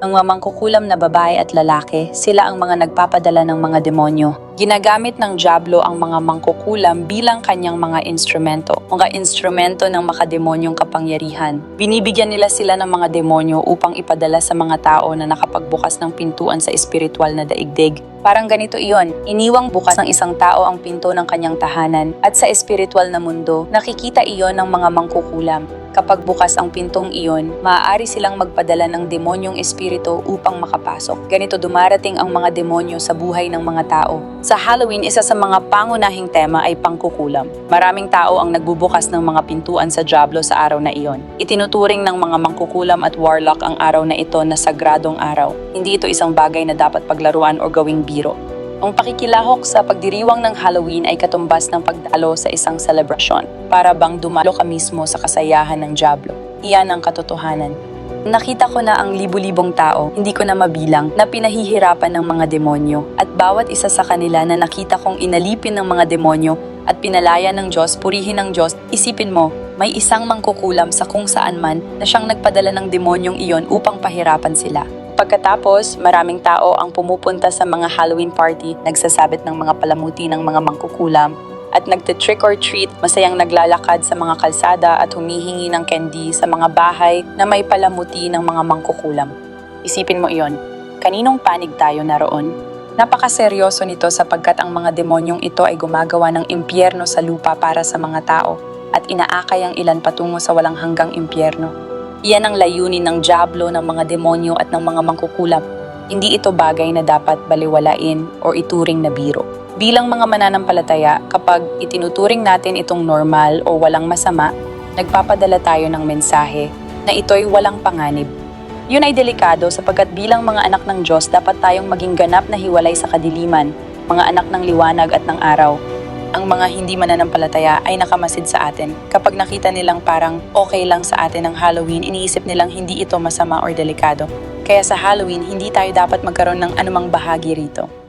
Ang mga mangkukulam na babae at lalaki, sila ang mga nagpapadala ng mga demonyo. Ginagamit ng Diablo ang mga mangkukulam bilang kanyang mga instrumento, mga instrumento ng makademonyong kapangyarihan. Binibigyan nila sila ng mga demonyo upang ipadala sa mga tao na nakapagbukas ng pintuan sa espiritual na daigdig. Parang ganito iyon, iniwang bukas ng isang tao ang pinto ng kanyang tahanan at sa espiritual na mundo, nakikita iyon ng mga mangkukulam. Kapag bukas ang pintong iyon, maaari silang magpadala ng demonyong espiritu upang makapasok. Ganito dumarating ang mga demonyo sa buhay ng mga tao. Sa Halloween, isa sa mga pangunahing tema ay pangkukulam. Maraming tao ang nagbubukas ng mga pintuan sa Diablo sa araw na iyon. Itinuturing ng mga mangkukulam at warlock ang araw na ito na sagradong araw. Hindi ito isang bagay na dapat paglaruan o gawing biro. Ang pakikilahok sa pagdiriwang ng Halloween ay katumbas ng pagdalo sa isang selebrasyon para bang dumalo ka mismo sa kasayahan ng Diablo. Iyan ang katotohanan. Nakita ko na ang libu-libong tao, hindi ko na mabilang, na pinahihirapan ng mga demonyo at bawat isa sa kanila na nakita kong inalipin ng mga demonyo at pinalaya ng Diyos, purihin ng Diyos, isipin mo, may isang mangkukulam sa kung saan man na siyang nagpadala ng demonyong iyon upang pahirapan sila. Pagkatapos, maraming tao ang pumupunta sa mga Halloween party, nagsasabit ng mga palamuti ng mga mangkukulam, at nagte-trick or treat, masayang naglalakad sa mga kalsada at humihingi ng candy sa mga bahay na may palamuti ng mga mangkukulam. Isipin mo iyon, kaninong panig tayo naroon? Napakaseryoso nito sapagkat ang mga demonyong ito ay gumagawa ng impyerno sa lupa para sa mga tao at inaakay ang ilan patungo sa walang hanggang impyerno. Iyan ang layunin ng Diablo, ng mga demonyo at ng mga mangkukulam. Hindi ito bagay na dapat baliwalain o ituring na biro. Bilang mga mananampalataya, kapag itinuturing natin itong normal o walang masama, nagpapadala tayo ng mensahe na ito'y walang panganib. Yun ay delikado sapagkat bilang mga anak ng Diyos dapat tayong maging ganap na hiwalay sa kadiliman, mga anak ng liwanag at ng araw. Ang mga hindi mananampalataya ay nakamasid sa atin. Kapag nakita nilang parang okay lang sa atin ang Halloween, iniisip nilang hindi ito masama or delikado. Kaya sa Halloween, hindi tayo dapat magkaroon ng anumang bahagi rito.